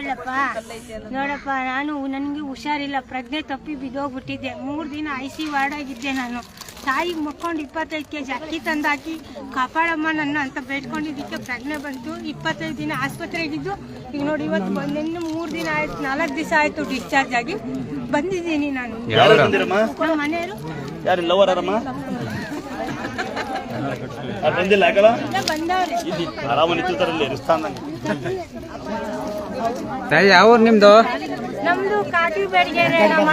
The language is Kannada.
ಹೇಳಪ್ಪ. ನೋಡಪ್ಪ ನಾನು ನನಗೆ ಹುಷಾರಿಲ್ಲ. ಪ್ರಜ್ಞೆ ತಪ್ಪಿ ಬಿದ್ದೋಗ್ಬಿಟ್ಟಿದ್ದೆ. ಮೂರು ದಿನ ಐ ಸಿ ವಾರ್ಡ್ ಆಗಿದ್ದೆ ನಾನು. ತಾಯಿಗೆ ಮಕ್ಕೊಂಡು ಇಪ್ಪತ್ತೈದು ಕೆ ಜಿ ಅಕ್ಕಿ ತಂದಾಕಿ ಕಾಪಾಡಮ್ಮ ನನ್ನ ಅಂತ ಬೇಡ್ಕೊಂಡಿದ್ದಕ್ಕೆ ಪ್ರಜ್ಞೆ ಬಂತು. ಇಪ್ಪತ್ತೈದು ದಿನ ಆಸ್ಪತ್ರೆಗಿದ್ದು ಈಗ ನೋಡಿ ಇವತ್ತು ಬಂದಿನ್ನು ಮೂರು ದಿನ ಆಯ್ತು ನಾಲ್ಕು ದಿವಸ ಆಯ್ತು ಡಿಸ್ಚಾರ್ಜ್ ಆಗಿ ಬಂದಿದ್ದೀನಿ ನಾನು. ನಮ್ಮ ಮನೆಯವರು. ಯಾರು ಯಾರು ಬಂದಿಲ್ಲ ಆರಾಮ ನಿಂತಿರ್ತಾರಲ್ಲಿ ತಾಯಿ ಯಾವ ನಿಮ್ದು? ನಮ್ದು ಕಾಟಿ ಬೆಳಗ್ಗೆ ನಮ್ಮ